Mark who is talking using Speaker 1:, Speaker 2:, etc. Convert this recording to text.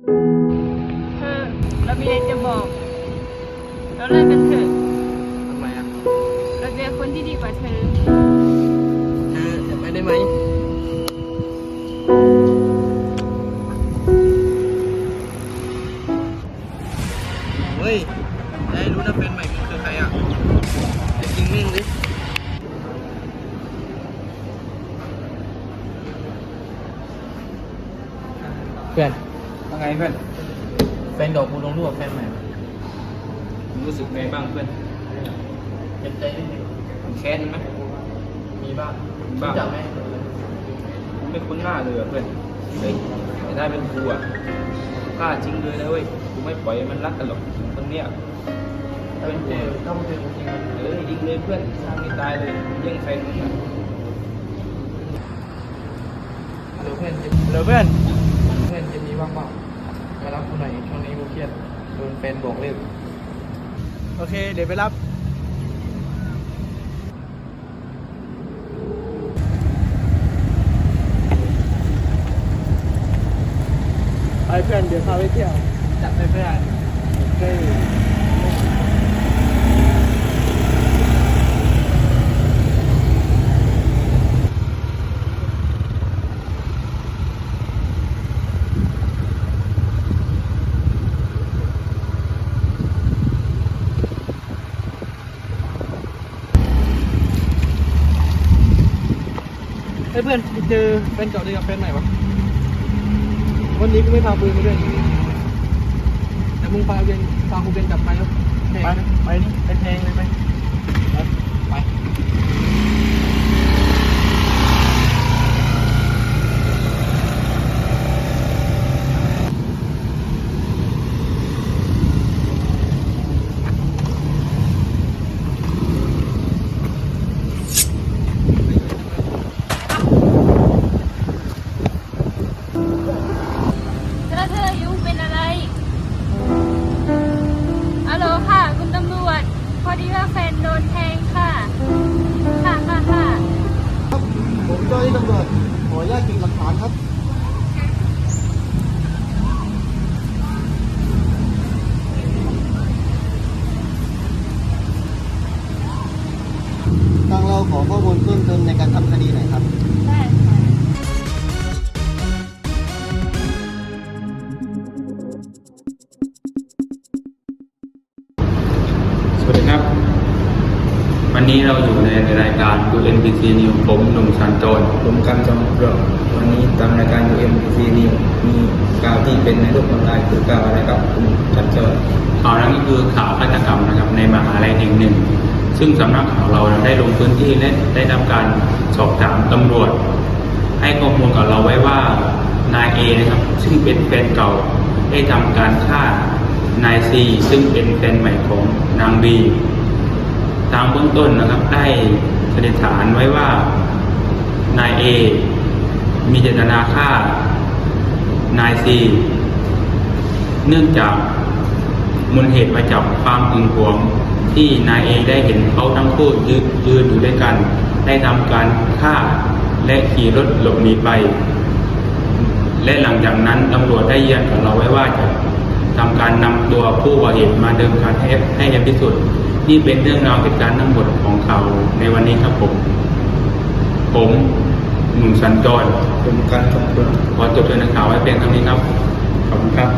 Speaker 1: มีอะไรจะบอก เราเลิกกันเถอะ
Speaker 2: ทำไมอะ
Speaker 1: เราเจอคนที่ดีกว่าเธอ
Speaker 2: เธอจะไปได้ไหม เฮ้ย ได้รู้นะแฟนใหม่มึงคือใครอะจะจริงแม่งดิ เพื่อน
Speaker 3: ว่าไงเพื่อน
Speaker 2: แฟนดอกกูลงรูปกับแฟนใหม่
Speaker 3: มึงรู้สึกไงบ้างเพื่อน
Speaker 2: เจ็บใจนิดนึง
Speaker 3: มึงแค้นไหม
Speaker 2: มีบ้าง
Speaker 3: มีบ้าง
Speaker 2: รู้จักไหม
Speaker 3: กูไม่คุ้นหน้าเลยอะเพื่อนเฮ้ยแต่ได้เป็นกูอะกล้าจริงเลยนะเว้ยกูไม่ปล่อยให้มันรักกันหรอกคนเนี้ย
Speaker 2: ถ้าเป็นเจอถ้ามึงเจอจริงๆมัน
Speaker 3: เออยิงเลยเพื่อนทำไม่ตายเลยแย่งแฟนมึงอะ
Speaker 2: ฮัลโหลเพื่อนฮัลโหลเพื่อนเพื่อนเย็นนี้ว่างเปล่ามารับกูหน่อย ช่วงนี้กูเครียดโดนแฟนบอกเลิกโอเค เดี๋ยวไปรับ ไปเพื่อนเดี๋ยวพาไปเที่ยว จัดไปเพื่อนโอเค เฮ้ยเพื่อนไปเจอแฟนเก่าดีกับแฟนใหม่วะวันนี้กูไม่พาปืนมาด้วยแต่มึงพาเวียนพากูเวียนกลับไปแล้วแพงนะไปนี่เป็นแพงเลยไป
Speaker 1: จ้า
Speaker 4: หน้าที่ตำรวจขออนุญาตเก็บหลักฐานครับทางเราขอข้อมูลเพิ่มเติมในการทำคดีหน่อยครับ
Speaker 1: ได้
Speaker 5: วันนี้เราอยู่ในรายการ UNBC News ผมหนุ่มสันโจร
Speaker 3: ผมกันจอมเปลือกวันนี้ตามรายการ UMC นี่มีข่าวที่เป็นในโลกออนไลน์คือข่าวอะไรครับคุณจัดเจอ
Speaker 5: ข่าวนั้นก็คือข่าวฆาตกรรมนะครับในมหาลัยแห่งหนึ่ง ซึ่งสำนักข่าวเราได้ลงพื้นที่และได้ทำการสอบถามตำรวจ ให้ข้อมูลกับเราไว้ว่านายเอนะครับซึ่งเป็นแฟนเก่าได้ทำการฆ่านายซีซึ่งเป็นแฟนใหม่ของนางบี ทางเบื้องต้นนะครับ ได้สันนิษฐานไว้ว่านายเอมีเจตนาฆ่านายซีเนื่องจากมูลเหตุมาจากความหึงหวงที่นายเอได้เห็นเขาทั้งคู่ยืนยืนอยู่ด้วยกัน ได้ทำการฆ่าและขี่รถหลบหนีไป และหลังจากนั้นตำรวจได้ยืนกับเราไว้ว่าจะ ทำการนำตัวผู้ก่อเหตุมาเดิมพันให้ให้เร็วที่สุดนี่เป็นเรื่องราวเหตุการณ์ทั้งหมดของเขาในวันนี้ครับผม ผมหนุ่มสัญจร
Speaker 3: ผมกันจอมเปลือก
Speaker 5: ขอจบเรื่องข่าวไว้เพียงเท่านี้ครับ ขอบคุณครับ